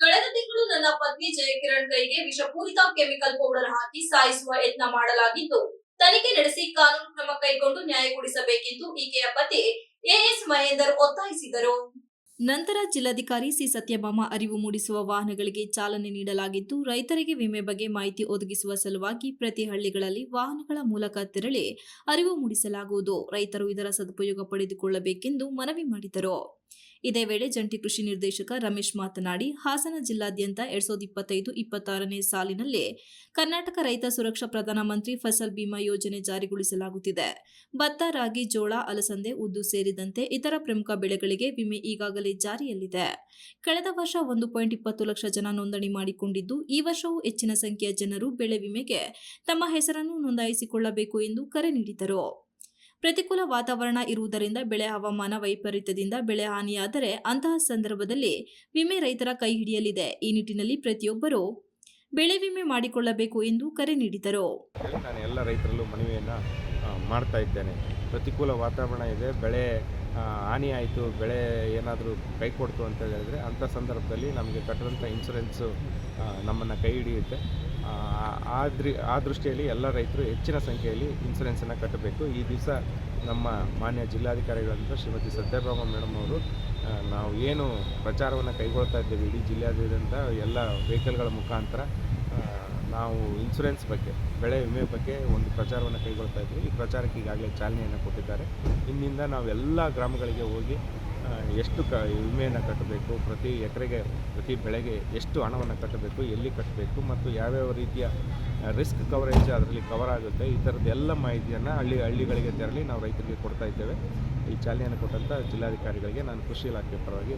ಕಳೆದ ತಿಂಗಳು ನನ್ನ ಪತ್ನಿ ಜಯಕಿರಣ್ ಕೈಗೆ ವಿಷಪೂರಿತ ಕೆಮಿಕಲ್ ಪೌಡರ್ ಹಾಕಿ ಸಾಯಿಸುವ ಯತ್ನ ಮಾಡಲಾಗಿದ್ದು ತನಿಖೆ ನಡೆಸಿ ಕಾನೂನು ಕ್ರಮ ಕೈಗೊಂಡು ನ್ಯಾಯ ನ್ಯಾಯಗೊಳಿಸಬೇಕೆಂದು ಈಕೆಯ ಪತಿ ಎಎಸ್ ಮಹೇಂದರ್ ಒತ್ತಾಯಿಸಿದರು. ನಂತರ ಜಿಲ್ಲಾಧಿಕಾರಿ ಸಿ ಸತ್ಯಭಾಮ ಅರಿವು ಮೂಡಿಸುವ ವಾಹನಗಳಿಗೆ ಚಾಲನೆ ನೀಡಲಾಗಿದ್ದು ರೈತರಿಗೆ ವಿಮೆ ಬಗ್ಗೆ ಮಾಹಿತಿ ಒದಗಿಸುವ ಸಲುವಾಗಿ ಪ್ರತಿ ಹಳ್ಳಿಗಳಲ್ಲಿ ವಾಹನಗಳ ಮೂಲಕ ತೆರಳಿ ಅರಿವು ಮೂಡಿಸಲಾಗುವುದು. ರೈತರು ಇದರ ಸದುಪಯೋಗ ಪಡೆದುಕೊಳ್ಳಬೇಕೆಂದು ಮನವಿ ಮಾಡಿದರು. ಇದೇ ವೇಳೆ ಜಂಟಿ ಕೃಷಿ ನಿರ್ದೇಶಕ ರಮೇಶ್ ಮಾತನಾಡಿ, ಹಾಸನ ಜಿಲ್ಲಾದ್ಯಂತ ಎರಡ್ ಸಾವಿರದ ಇಪ್ಪತ್ತೈದು, ಇಪ್ಪತ್ತಾರನೇ ಸಾಲಿನಲ್ಲಿ ಕರ್ನಾಟಕ ರೈತ ಸುರಕ್ಷಾ ಪ್ರಧಾನಮಂತ್ರಿ ಫಸಲ್ ಬಿಮಾ ಯೋಜನೆ ಜಾರಿಗೊಳಿಸಲಾಗುತ್ತಿದೆ. ಭತ್ತ, ರಾಗಿ, ಜೋಳ, ಅಲಸಂದೆ, ಉದ್ದು ಸೇರಿದಂತೆ ಇತರ ಪ್ರಮುಖ ಬೆಳೆಗಳಿಗೆ ವಿಮೆ ಈಗಾಗಲೇ ಜಾರಿಯಲ್ಲಿದೆ. ಕಳೆದ ವರ್ಷ ಒಂದು ಪಾಯಿಂಟ್ ಇಪ್ಪತ್ತು ಲಕ್ಷ ಜನ ನೋಂದಣಿ ಮಾಡಿಕೊಂಡಿದ್ದು, ಈ ವರ್ಷವೂ ಹೆಚ್ಚಿನ ಸಂಖ್ಯೆಯ ಜನರು ಬೆಳೆ ವಿಮೆಗೆ ತಮ್ಮ ಹೆಸರನ್ನು ನೋಂದಾಯಿಸಿಕೊಳ್ಳಬೇಕು ಎಂದು ಕರೆ ನೀಡಿದರು. ಪ್ರತಿಕೂಲ ವಾತಾವರಣ ಇರುವುದರಿಂದ ಬೆಳೆ ಹವಾಮಾನ ವೈಪರೀತ್ಯದಿಂದ ಬೆಳೆ ಹಾನಿಯಾದರೆ ಅಂತಹ ಸಂದರ್ಭದಲ್ಲಿ ವಿಮೆ ರೈತರ ಕೈ ಹಿಡಿಯಲಿದೆ. ಈ ನಿಟ್ಟಿನಲ್ಲಿ ಪ್ರತಿಯೊಬ್ಬರೂ ಬೆಳೆ ವಿಮೆ ಮಾಡಿಕೊಳ್ಳಬೇಕು ಎಂದು ಕರೆ ನೀಡಿದರು. ನಾನು ಎಲ್ಲ ರೈತರಲ್ಲೂ ಮನವಿಯನ್ನು ಮಾಡ್ತಾ ಇದ್ದೇನೆ. ಪ್ರತಿಕೂಲ ವಾತಾವರಣ ಇದೆ, ಬೆಳೆ ಹಾನಿ ಆಯಿತು, ಬೆಳೆ ಏನಾದರೂ ಕೈ ಕೊಡ್ತು ಅಂತ ಹೇಳಿದ್ರೆ ಅಂಥ ಸಂದರ್ಭದಲ್ಲಿ ನಮಗೆ ಕಟ್ಟಿದಂಥ ಇನ್ಸೂರೆನ್ಸು ನಮ್ಮನ್ನು ಕೈ ಹಿಡಿಯುತ್ತೆ. ಆದ್ರಿ ಆ ದೃಷ್ಟಿಯಲ್ಲಿ ಎಲ್ಲ ರೈತರು ಹೆಚ್ಚಿನ ಸಂಖ್ಯೆಯಲ್ಲಿ ಇನ್ಸೂರೆನ್ಸನ್ನು ಕಟ್ಟಬೇಕು. ಈ ದಿವಸ ನಮ್ಮ ಮಾನ್ಯ ಜಿಲ್ಲಾಧಿಕಾರಿಗಳಂತ ಶ್ರೀಮತಿ ಸತ್ಯಭಾಮ ಮೇಡಮ್ ಅವರು ನಾವು ಏನು ಪ್ರಚಾರವನ್ನು ಕೈಗೊಳ್ತಾ ಇದ್ದೇವೆ ಇಡೀ ಜಿಲ್ಲೆಯಾದ್ಯಂತ ಎಲ್ಲ ವೆಹಿಕಲ್ಗಳ ಮುಖಾಂತರ ನಾವು ಇನ್ಸೂರೆನ್ಸ್ ಬಗ್ಗೆ, ಬೆಳೆ ವಿಮೆ ಬಗ್ಗೆ ಒಂದು ಪ್ರಚಾರವನ್ನು ಕೈಗೊಳ್ತಾ ಇದ್ದೀವಿ ಈ ಪ್ರಚಾರಕ್ಕೆ ಈಗಾಗಲೇ ಚಾಲನೆಯನ್ನು ಕೊಟ್ಟಿದ್ದಾರೆ. ಇಂದಿಂದ ನಾವು ಎಲ್ಲ ಗ್ರಾಮಗಳಿಗೆ ಹೋಗಿ ಎಷ್ಟು ಕ, ವಿಮೆಯನ್ನು ಕಟ್ಟಬೇಕು, ಪ್ರತಿ ಎಕರೆಗೆ, ಪ್ರತಿ ಬೆಳೆಗೆ ಎಷ್ಟು ಹಣವನ್ನು ಕಟ್ಟಬೇಕು, ಎಲ್ಲಿ ಕಟ್ಟಬೇಕು ಮತ್ತು ಯಾವ್ಯಾವ ರೀತಿಯ ರಿಸ್ಕ್ ಕವರೇಜ್ ಅದರಲ್ಲಿ ಕವರ್ ಆಗುತ್ತೆ, ಈ ಥರದ ಎಲ್ಲ ಮಾಹಿತಿಯನ್ನು ಹಳ್ಳಿ, ಹಳ್ಳಿಗಳಿಗೆ ತೆರಳಿ ನಾವು ರೈತರಿಗೆ ಕೊಡ್ತಾ ಇದ್ದೇವೆ. ಈ ಚಾಲನೆಯನ್ನು ಕೊಟ್ಟಂಥ ಜಿಲ್ಲಾಧಿಕಾರಿಗಳಿಗೆ ನಾನು ಕೃಷಿ ಇಲಾಖೆ ಪರವಾಗಿ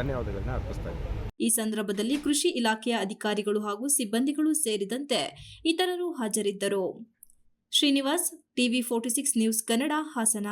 ಧನ್ಯವಾದಗಳನ್ನ ಅರ್ಪಿಸ್ತಾ ಇದ್ದೇನೆ. ಈ ಸಂದರ್ಭದಲ್ಲಿ ಕೃಷಿ ಇಲಾಖೆಯ ಅಧಿಕಾರಿಗಳು ಹಾಗೂ ಸಿಬ್ಬಂದಿಗಳು ಸೇರಿದಂತೆ ಇತರರು ಹಾಜರಿದ್ದರು. Srinivas, TV forty six news Kannada Hassan.